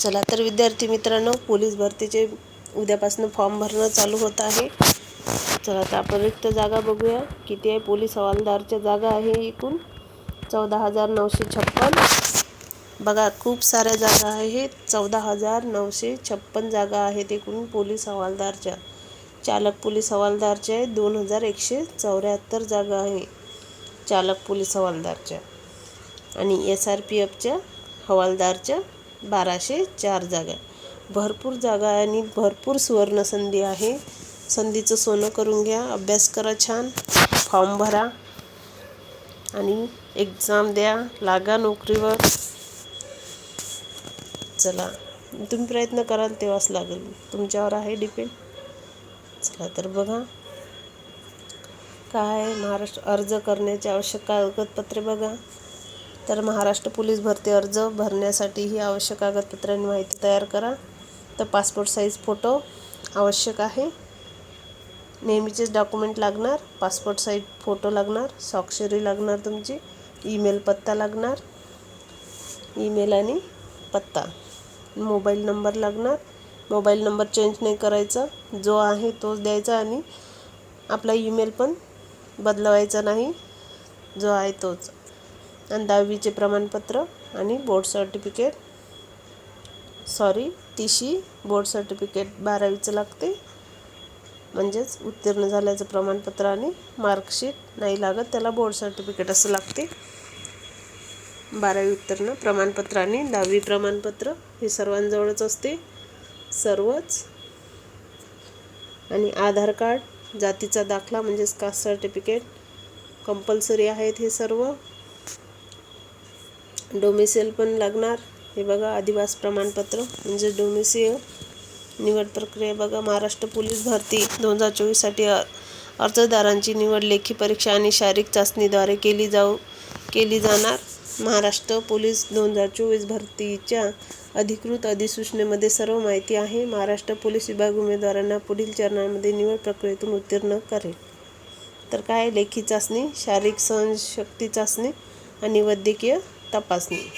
चला तर विद्यार्थी मित्रांनो पोलीस भरतीचे उद्यापासून फॉर्म भरणं चालू होत आहे. चला तर आपण रिक्त जागा बघूया. किती आहे? पोलीस हवालदारच्या जागा आहे एकूण. चौदा हजार नऊशे छप्पन. बघा खूप साऱ्या जागा आहेत. चौदा हजार नऊशे छप्पन जागा आहेत एकूण पोलीस हवालदारच्या. चालक पोलीस हवालदारच्या आहे. दोन हजार एकशे चौऱ्याहत्तर जागा आहे चालक पोलीस हवालदारच्या. आणि एस आर पी एफच्या हवालदारच्या बाराशे चार जागा भरपूर जागा आहे आणि भरपूर सुवर्णसंधी आहे. संधीचं सोनं करून घ्या अभ्यास करा छान फॉर्म भरा आणि एक्झाम द्या लागा नोकरीवर. चला तुम्ही प्रयत्न कराल तेव्हाच लागेल. तुमच्यावर आहे डिपेंड चला तर बघा. काय महाराष्ट्र अर्ज करण्याची आवश्यक कागदपत्रे बघा. तर महाराष्ट्र पोलीस भरती अर्ज भरण्यासाठी ही आवश्यक कागदपत्रे आणि माहिती तयार करा. तर पासपोर्ट साईज फोटो आवश्यक आहे. नेहमीचेच डॉक्युमेंट लागणार पासपोर्ट साईज फोटो लागणार स्वाक्षरी लागणार तुमची ईमेल पत्ता लागणार ईमेल आणि पत्ता. मोबाईल नंबर लागणार. मोबाईल नंबर चेंज नाही करायचा. जो आहे तोच द्यायचा आणि आपला ईमेल पण बदलवायचा नाही. जो आहे तोच. आणि दहावीचे प्रमाणपत्र आणि बोर्ड सर्टिफिकेट सॉरी तिशी बोर्ड सर्टिफिकेट बारावीचं लागते. म्हणजेच उत्तीर्ण झाल्याचं प्रमाणपत्र आणि मार्कशीट नाही लागत त्याला बोर्ड सर्टिफिकेट असं लागते. बारावी उत्तीर्ण प्रमाणपत्र आणि दहावी प्रमाणपत्र हे सर्वांजवळच असते. सर्वच. आणि आधार कार्ड जातीचा दाखला म्हणजेच कास्ट सर्टिफिकेट कंपल्सरी आहेत हे सर्व. डोमिसेल पण लागणार. हे बघा आदिवास प्रमाणपत्र म्हणजे डोमिसियल निवड प्रक्रिया बघा. महाराष्ट्र पोलीस भरती दोन हजार चोवीससाठी अर्जदारांची निवड लेखी परीक्षा आणि शारीरिक चाचणीद्वारे केली जाऊ केली जाणार. महाराष्ट्र पोलीस दोन हजार चोवीस भरतीच्या अधिकृत अधिसूचनेमध्ये सर्व माहिती आहे. महाराष्ट्र पोलीस विभाग उमेदवारांना पुढील चरणांमध्ये निवड प्रक्रियेतून उत्तीर्ण करेल. तर काय? लेखी चाचणी शारीरिक सहनशक्ती चाचणी आणि वैद्यकीय तपासणी.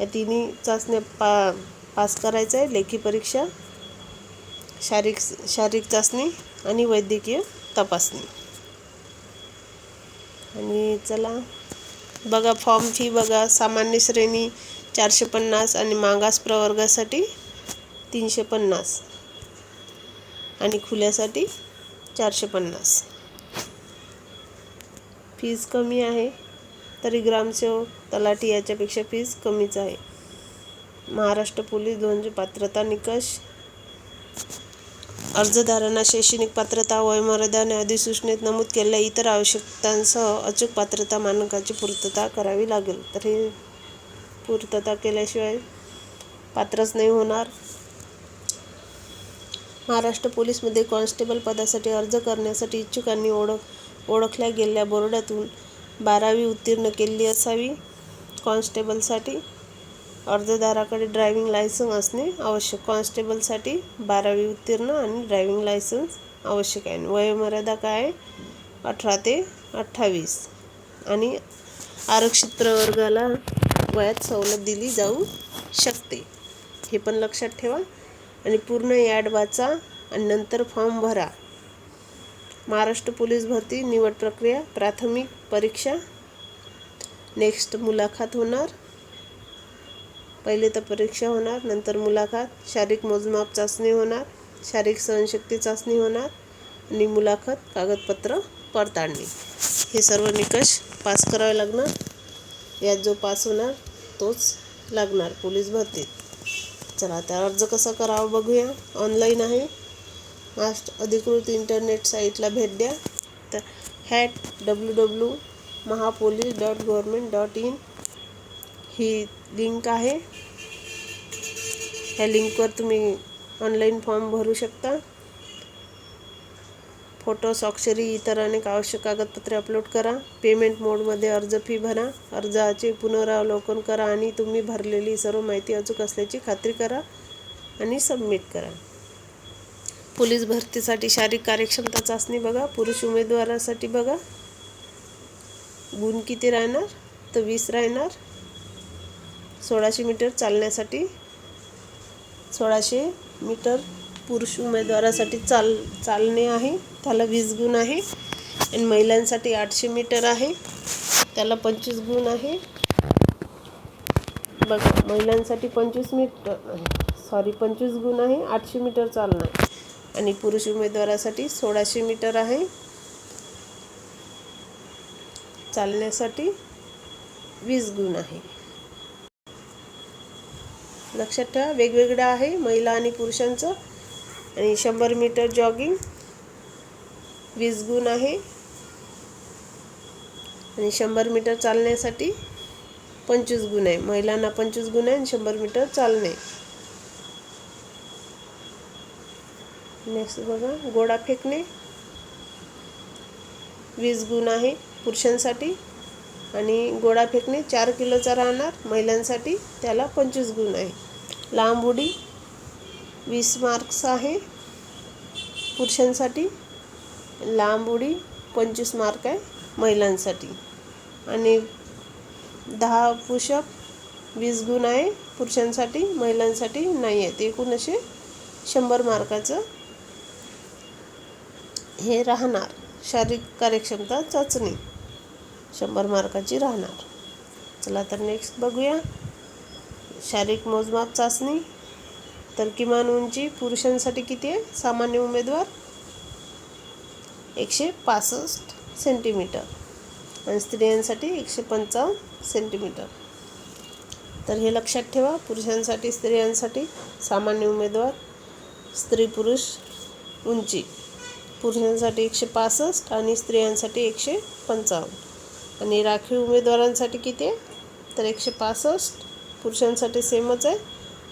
या तिन्ही चाचण्या पा पास करायचं आहे. लेखी परीक्षा शारीरिक शारीरिक चाचणी आणि वैद्यकीय तपासणी. आणि चला बघा फॉर्म फी बघा सामान्य श्रेणी चारशे पन्नास आणि मागास प्रवर्गासाठी तीनशे पन्नास. आणि खुल्यासाठी चारशे पन्नास. फीज कमी आहे. तरी ग्रामसेवक तलाठी याच्यापेक्षा फीज कमीच आहे. महाराष्ट्र पोलीस दोनचे पात्रता निकष. अर्जदारांना शैक्षणिक पात्रता वयमर्यादा आणि अधिसूचनेत नमूद केलेल्या इतर आवश्यकतांसह अचूक पात्रता मानकाची पूर्तता करावी लागेल. तर हे पूर्तता केल्याशिवाय पात्रच नाही होणार. महाराष्ट्र पोलीसमध्ये कॉन्स्टेबल पदासाठी अर्ज करण्यासाठी इच्छुकांनी ओळख ओळखल्या गेलेल्या बोर्डातून बारावी उत्तीर्ण केलेली असावी. कॉन्स्टेबलसाठी अर्जदाराकडे ड्रायव्हिंग लायसन्स असणे आवश्यक. कॉन्स्टेबलसाठी बारावी उत्तीर्ण आणि ड्रायव्हिंग लायसन्स आवश्यक आहे. वयोमर्यादा काय आहे? अठरा ते अठ्ठावीस. आणि आरक्षित प्रवर्गाला वयात सवलत दिली जाऊ शकते. हे पण लक्षात ठेवा. आणि पूर्ण याड वाचा आणि नंतर फॉर्म भरा. महाराष्ट्र पोलीस भरती निवड प्रक्रिया प्राथमिक परीक्षा. नेक्स्ट मुलाखत होणार. पहिले तर परीक्षा होणार नंतर मुलाखत. शारीरिक मोजमाप चाचणी होणार शारीरिक सहनशक्ती चाचणी होणार आणि मुलाखत कागदपत्र पडताळणी. हे सर्व निकष पास करावे लागणार. यात जो पास होणार तोच लागणार पोलीस भरतीत. चला त्या अर्ज कसा करावा बघूया. ऑनलाईन आहे. मास्ट अधिकृत इंटरनेट साईटला भेट द्या. तर hat W W Mahapolice dot government dot in he link आहे. ह्या लिंकवर तुम्ही ऑनलाईन फॉर्म भरू शकता. फोटो स्वाक्षरी इतर अनेक आवश्यक कागदपत्रे अपलोड करा. पेमेंट मोडमध्ये अर्ज फी भरा. अर्जाचे पुनरावलोकन करा आणि तुम्ही भरलेली सर्व माहिती अचूक असल्याची खात्री करा आणि सबमिट करा. पोलीस भरतीसाठी शारीरिक कार्यक्षमता चाचणी बघा. पुरुष उमेदवारासाठी बघा. गुण किती राहणार? तर वीस राहणार. सोळाशे मीटर चालण्यासाठी सोळाशे मीटर पुरुष उमेदवारासाठी चाल चालणे आहे. त्याला वीस गुण आहे. आणि महिलांसाठी आठशे मीटर आहे. त्याला पंचवीस गुण आहे. बघा महिलांसाठी पंचवीस मीटर सॉरी पंचवीस गुण आहे. आठशे मीटर चालणं आणि पुरुष उमेदवारासाठी सोळाशे मीटर आहे. चालण्यासाठी वीस गुण आहे. लक्षात ठेवा वेगवेगळं आहे महिला आणि पुरुषांचं. आणि शंभर मीटर जॉगिंग वीस गुण आहे. आणि शंभर मीटर चालण्यासाठी पंचवीस गुण आहे. महिलांना पंचवीस गुण आहे आणि शंभर मीटर चालणे. नेक्स्ट बघा गोडा फेकणे वीस गुण आहे. पुरुषांसाठी आणि गोळा फेकणे चार किलोचा राहणार. महिलांसाठी त्याला पंचवीस गुण आहे. लांब उडी वीस मार्क्स आहे. पुरुषांसाठी लांब उडी पंचवीस मार्क आहे महिलांसाठी. आणि दहा पुशअप वीस गुण आहे पुरुषांसाठी महिलांसाठी नाही आहेत. एकूण असे शंभर मार्काचं हे राहणार. शारीरिक कार्यक्षमता चाचणी. शंभर मार्काची राहणार. चला तर नेक्स्ट बघूया. शारीरिक मोजमाप चाचणी. तर किमान उंची पुरुषांसाठी किती आहे? सामान्य उमेदवार एकशे पासष्ट सेंटीमीटर आणि स्त्रियांसाठी एकशे पंचावन्न सेंटीमीटर तर हे लक्षात ठेवा पुरुषांसाठी स्त्रियांसाठी सामान्य उमेदवार स्त्री पुरुष उंची. पुरुषांसाठी एकशे पासष्ट आणि स्त्रियांसाठी एकशे पंचावन्न. आणि राखीव उमेदवारांसाठी किती आहे? तर एकशे पासष्ट. पुरुषांसाठी सेमच आहे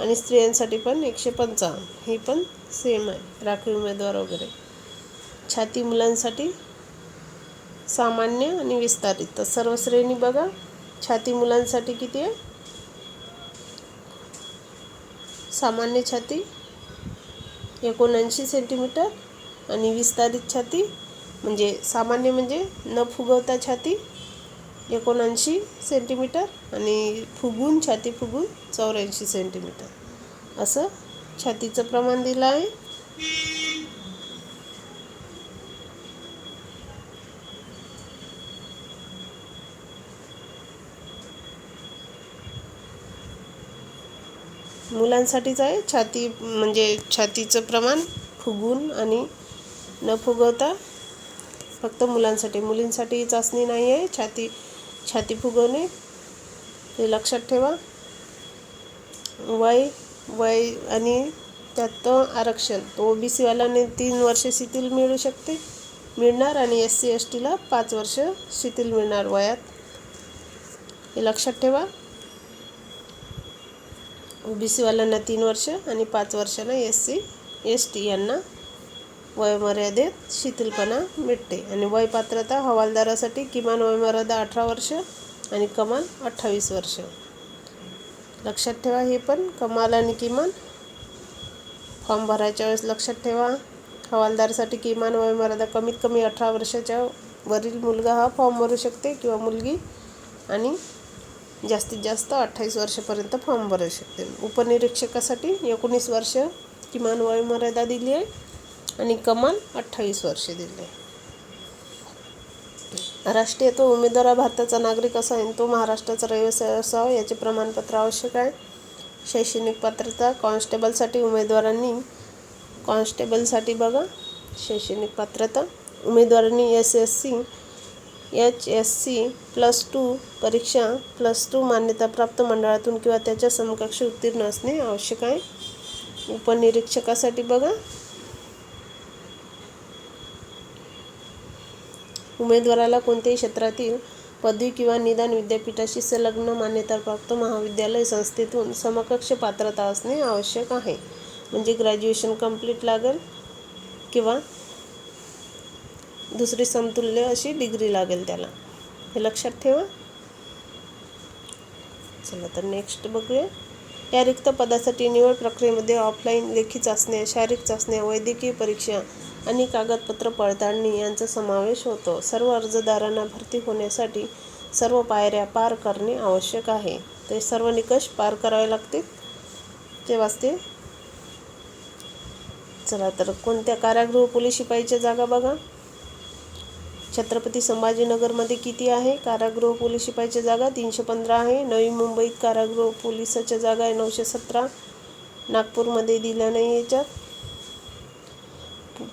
आणि स्त्रियांसाठी पण एकशे पंचावन्न. हे पण सेम आहे राखीव उमेदवार वगैरे. छाती मुलांसाठी सामान्य आणि विस्तारित. तर सर्व श्रेणी बघा. छाती मुलांसाठी किती आहे? सामान्य छाती एकोणऐंशी सेंटीमीटर आणि विस्तारित छाती म्हणजे सामान्य म्हणजे न फुगवता छाती एकोणऐंशी सेंटीमीटर आणि फुगून छाती फुगून चौऱ्याऐंशी सेंटीमीटर असं छातीचं प्रमाण दिलं आहे. मुलांसाठीच आहे. छाती म्हणजे छातीचं प्रमाण फुगून आणि न फुगवता फक्त मुलांसाठी. मुलींसाठी चाचणी नाही आहे. छाती छाती फुगवणे हे लक्षात ठेवा. वय वय आणि त्यात आरक्षण. तो ओ बी सीवाल्याने तीन वर्ष शिथिल मिळू शकते. मिळणार आणि एस सी एस टीला पाच वर्ष शिथिल मिळणार वयात. हे लक्षात ठेवा. ओ बी सीवाल्यांना तीन वर्ष आणि पाच वर्षांना एस सी एस टी यांना वयमर्यादेत शिथिलपणा मिळते आणि वयपात्रता हवालदारासाठी किमान वयमर्यादा अठरा वर्ष आणि कमाल अठ्ठावीस वर्ष. लक्षात ठेवा हे पण कमाल आणि किमान. फॉर्म भरायच्या वेळेस लक्षात ठेवा. हवालदारसाठी किमान वयमर्यादा कमीत कमी अठरा वर्षाच्या वरील मुलगा हा फॉर्म भरू शकते किंवा मुलगी आणि जास्तीत जास्त अठ्ठावीस वर्षापर्यंत फॉर्म भरू शकते. उपनिरीक्षकासाठी एकोणीस वर्ष किमान वयमर्यादा दिली आहे. आणि कमाल अठ्ठावीस वर्षे दिले. राष्ट्रीय तो उमेदवार हा भारताचा नागरिक असा आणि तो महाराष्ट्राचा रहिवासी असावा याचे प्रमाणपत्र आवश्यक आहे. शैक्षणिक पात्रता कॉन्स्टेबलसाठी उमेदवारांनी कॉन्स्टेबलसाठी बघा शैक्षणिक पात्रता उमेदवारांनी S S C H S C plus two परीक्षा प्लस टू मान्यताप्राप्त मंडळातून किंवा त्याच्या समकक्ष उत्तीर्ण असणे आवश्यक आहे. उपनिरीक्षकासाठी बघा उमेदवाराला कोणत्याही क्षेत्रातील पदवी किंवा निदान विद्यापीठाशी संलग्न मान्यताप्राप्त महाविद्यालय संस्थेतून समकक्ष पात्रता असणे आवश्यक आहे. म्हणजे ग्रॅज्युएशन कंप्लीट लागेल किंवा दुसरी समतुल्य अशी डिग्री लागेल त्याला. हे लक्षात ठेवा. चला तर नेक्स्ट बघूया. या रिक्त पदासाठी निवड प्रक्रियेमध्ये ऑफलाईन लेखी चाचण्या शारीरिक चाचण्या वैद्यकीय परीक्षा आणि कागदपत्र पडताळणी यांचा समावेश होतो. सर्व अर्जदारांना भरती होण्यासाठी सर्व पायऱ्या पार करणे आवश्यक आहे. ते सर्व निकष पार करावे लागतील? तेव्हाच वाचते चला तर कोणत्या कारागृह पोलीस शिपाईच्या जागा बघा. छत्रपती संभाजीनगरमध्ये किती आहे? कारागृह पोलीस शिपाईच्या जागा तीनशे पंधरा आहे. नवी मुंबईत कारागृह पोलिसाच्या जागा आहे नऊशे सतरा. नागपूरमध्ये दिल्या नाही याच्यात.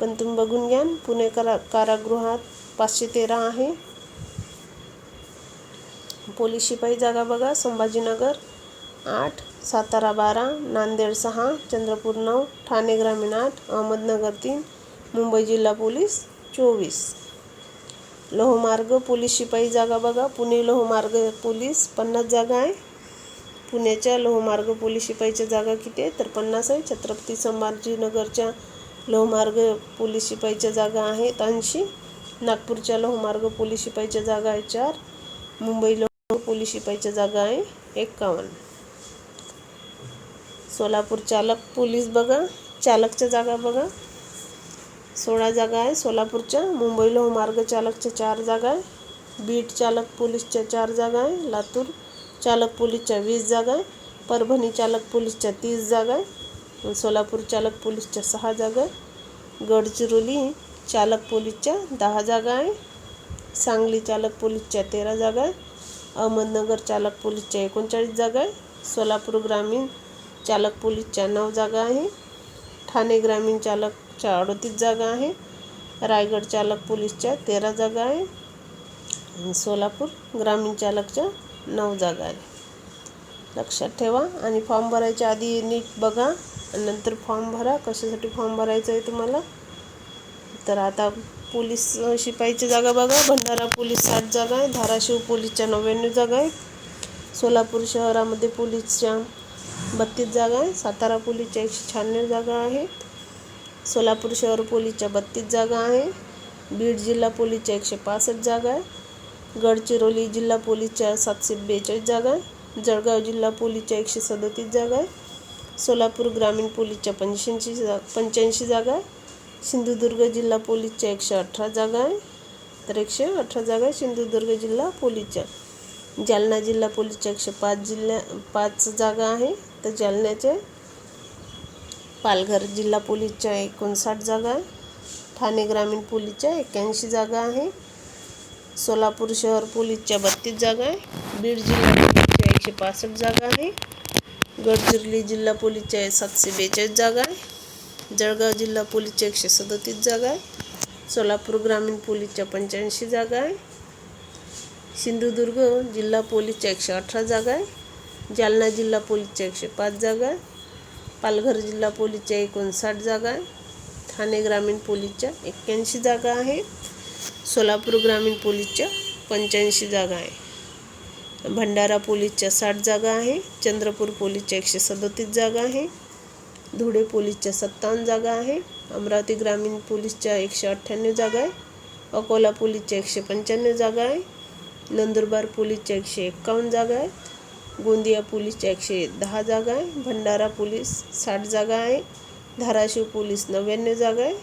पण तुम्ही बघून घ्या पुणे करा कारागृहात पाचशे तेरा आहे. पोलीस शिपाई जागा बघा संभाजीनगर आठ सातारा बारा नांदेड सहा चंद्रपूर नऊ ठाणे ग्रामीण आठ अहमदनगर तीन मुंबई जिल्हा पोलीस चोवीस. लोहमार्ग पोलीस शिपाई जागा बघा पुणे लोहमार्ग पोलीस पन्नास जागा आहे. पुण्याच्या लोहमार्ग पोलीस शिपाईच्या जागा किती आहे तर पन्नास आहे. छत्रपती संभाजीनगरच्या लोहमार्ग पोलीस शिपाईच्या जागा आहेत. ऐंशी नागपूरच्या लोहमार्ग पोलीस शिपाईच्या जागा आहे. चार मुंबई लोह पोलीस शिपाईच्या जागा आहे. एक्कावन्न सोलापूर चालक पोलीस बघा. चालकच्या जागा बघा. सोळा जागा आहे सोलापूरच्या. मुंबई लोहमार्ग चालकच्या चार जागा आहे. बीट चालक पोलीसच्या चार जागा आहे. लातूर चालक पोलीसच्या वीस जागा आहे. परभणी चालक पोलीसच्या तीस जागा आहे. सोलापूर चालक पोलीसच्या सहा जागा गडचिरोली चालक पोलीसच्या दहा जागा आहे. सांगली चालक पोलीसच्या तेरा जागा आहे. अहमदनगर चालक पोलीसच्या एकोणचाळीस जागा आहे. सोलापूर ग्रामीण चालक पोलीसच्या नऊ जागा आहे. ठाणे ग्रामीण चालकच्या अडतीस जागा आहे. रायगड चालक पोलीसच्या तेरा जागा आहे. सोलापूर ग्रामीण चालकच्या नऊ जागा आहे. लक्षात ठेवा आणि फॉर्म भरायच्या आधी नीट बघा. नंतर फॉर्म भरा कशासाठी फॉर्म भरायचा आहे तुम्हाला? तर आता पोलीस शिपाईची जागा बघा. भंडारा पोलीस साठ जागा आहे धाराशिव पोलीसच्या नव्याण्णव जागा आहे सोलापूर शहरामध्ये पोलीसच्या बत्तीस जागा आहे सातारा पोलीसच्या एकशे शहाण्णव जागा आहेत. सोलापूर शहर पोलीसच्या बत्तीस जागा आहे. बीड जिल्हा पोलीसच्या एकशे पासष्ट जागा आहे. गडचिरोली जिल्हा पोलीसच्या सातशे बेचाळीस जागा आहे. जळगाव जिल्हा पोलीसच्या एकशे सदतीस जागा आहे. सोलापूर ग्रामीण पोलीसच्या पंच्याऐंशी जा पंच्याऐंशी जागा आहे. सिंधुदुर्ग जिल्हा पोलीसच्या एकशे अठरा जागा आहे. तर एकशे अठरा जागा आहे सिंधुदुर्ग जिल्हा पोलीसच्या. जालना जिल्हा पोलीसच्या एकशे पाच जिल्ह्या पाच जागा आहे. तर जालन्याचे पालघर जिल्हा पोलीसच्या एकोणसाठ जागा आहे. ठाणे ग्रामीण पोलीसच्या एक्क्याऐंशी जागा आहे. सोलापूर शहर पोलीसच्या बत्तीस जागा आहे. बीड जिल्हा पोलीसच्या एकशे पासष्ट जागा आहे. गडचिरोली जिल्हा पोलीसच्या सातशे बेचाळीस जागा आहे. जळगाव जिल्हा पोलीसच्या एकशे सदतीस जागा आहे. सोलापूर ग्रामीण पोलीसच्या पंच्याऐंशी जागा आहे. सिंधुदुर्ग जिल्हा पोलीसच्या एकशे अठरा जागा आहे. जालना जिल्हा पोलीसच्या एकशे पाच जागा आहे. पालघर जिल्हा पोलीसच्या एकोणसाठ जागा आहे. ठाणे ग्रामीण पोलीसच्या एक्क्याऐंशी जागा आहे. सोलापूर ग्रामीण पोलीसच्या पंच्याऐंशी जागा आहे. भंडारा पोलीसच्या साठ जागा आहे चंद्रपूर पोलीसच्या एकशे सदतीस जागा आहे धुळे पोलीसच्या सत्तावन्न जागा आहे अमरावती ग्रामीण पोलीसच्या एकशे अठ्ठ्याण्णव जागा आहे अकोला पोलीसच्या एकशे पंच्याण्णव जागा आहे नंदुरबार पोलीसच्या एकशे एक्कावन्न जागा आहे गोंदिया पोलीसच्या एकशे दहा जागा आहे भंडारा पोलीस साठ जागा आहे धाराशिव पोलीस नव्याण्णव जागा आहे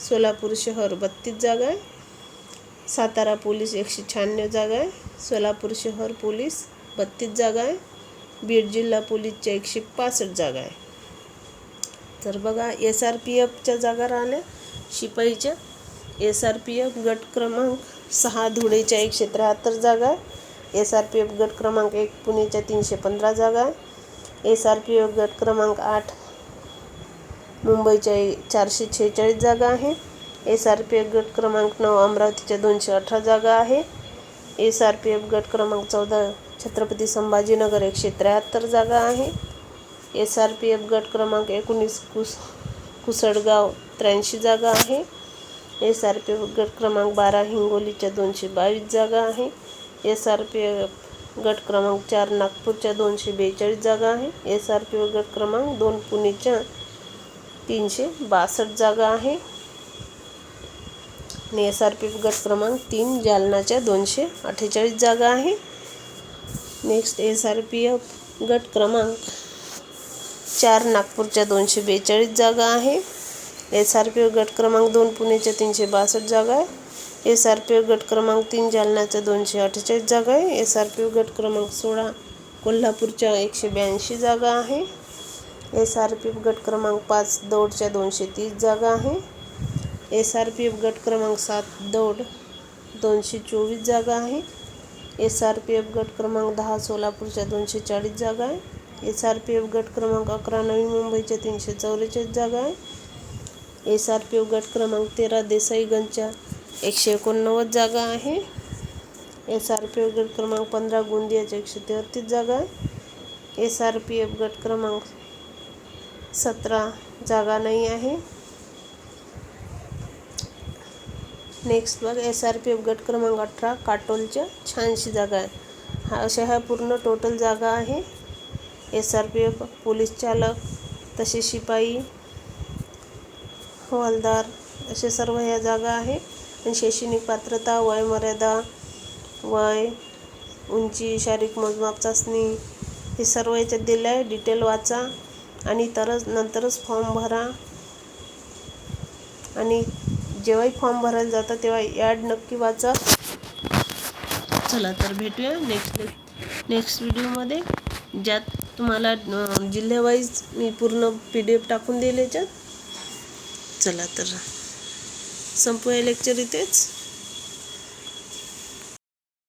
सोलापूर शहर बत्तीस जागा आहे सातारा पोलीस एकशे शहाण्णव जागा आहे सोलापूर शहर पोलीस बत्तीस जागा आहे. बीड जिल्हा पोलीसच्या एकशे पासष्ट जागा आहे. तर बघा एस आर पी एफच्या जागा राहिल्या शिपाईच्या. एस आर पी एफ गट क्रमांक सहा धुळेच्या एकशे त्र्याहत्तर जागा आहे. एस आर पी एफ गट क्रमांक एक पुणेच्या तीनशे पंधरा जागा आहे. एस आर पी एफ गट क्रमांक आठ मुंबईच्या ए- चारशे छेचाळीस जागा आहे. एस आर पी एफ गट क्रमांक नऊ अमरावतीच्या दोनशे अठरा जागा आहे. एस आर पी एफ गट क्रमांक चौदा छत्रपती संभाजीनगर एकशे त्र्याहत्तर जागा आहे. एस आर पी एफ गट क्रमांक एकोणीस कुस कुसडगाव त्र्याऐंशी जागा आहे. एस आर पी एफ गट क्रमांक बारा हिंगोलीच्या दोनशे बावीस जागा आहे. एस आर पी एफ गट क्रमांक चार नागपूरच्या दोनशे बेचाळीस जागा आहे. एस आर पी एफ गट क्रमांक दोन पुणेच्या तीनशे बासष्ट जागा आहे. आणि एस आर पी गट क्रमांक तीन जालनाच्या दोनशे अठ्ठेचाळीस जागा आहे. Next S R P F गट क्रमांक चार नागपूरच्या दोनशे बेचाळीस जागा आहे. एस आर पी एफ गट क्रमांक दोन पुणेच्या तीनशे बासष्ट जागा आहे. एस आर पी एफ गट क्रमांक तीन जालनाच्या दोनशे अठ्ठेचाळीस जागा आहे. एस आर पी एफ गट क्रमांक सोळा कोल्हापूरच्या एकशे ब्याऐंशी जागा आहे. एस आर पी एफ गट क्रमांक पाच दौडच्या दोनशे तीस जागा आहे. एस आर पी एफ गट क्रमांक सात दौड दोनशे चोवीस जागा आहे. एस आर पी एफ गट क्रमांक दहा सोलापूरच्या दोनशे चाळीस जागा आहे. एस आर पी एफ गट क्रमांक अकरा नवी मुंबईच्या तीनशे चौवेचाळीस जागा आहे. एस आर पी एफ गट क्रमांक तेरा देसाईगंजच्या एकशे एकोणनव्वद जागा आहे. एस आर पी एफ गट क्रमांक पंधरा गोंदियाच्या एकशे तेहतीस जागा आहे. एस आर पी एफ गट क्रमांक सतरा जागा नाही आहे. नेक्स्ट बघ एस आर पी एफ गट क्रमांक अठरा काटोलच्या शहाऐंशी जागा आहे हा अशा ह्या पूर्ण टोटल जागा आहे. S R P F police चालक तसे शिपाई हवालदार असे सर्व ह्या जागा आहे. आणि शैक्षणिक पात्रता वयमर्यादा वय उंची शारीरिक मोजमाप चाचणी हे सर्व याच्यात दिलं आहे. डिटेल वाचा आणि तरच नंतरच फॉर्म भरा. आणि जेव्हाही फॉर्म भरायला जातं तेव्हा ॲड नक्की वाचा. चला तर भेटूया नेक्स्ट नेक्स्ट व्हिडिओमध्ये ज्यात तुम्हाला जिल्ह्यावाईज मी पूर्ण पी डी एफ टाकून देईल याच्यात चला तर संपूया लेक्चर इथेच.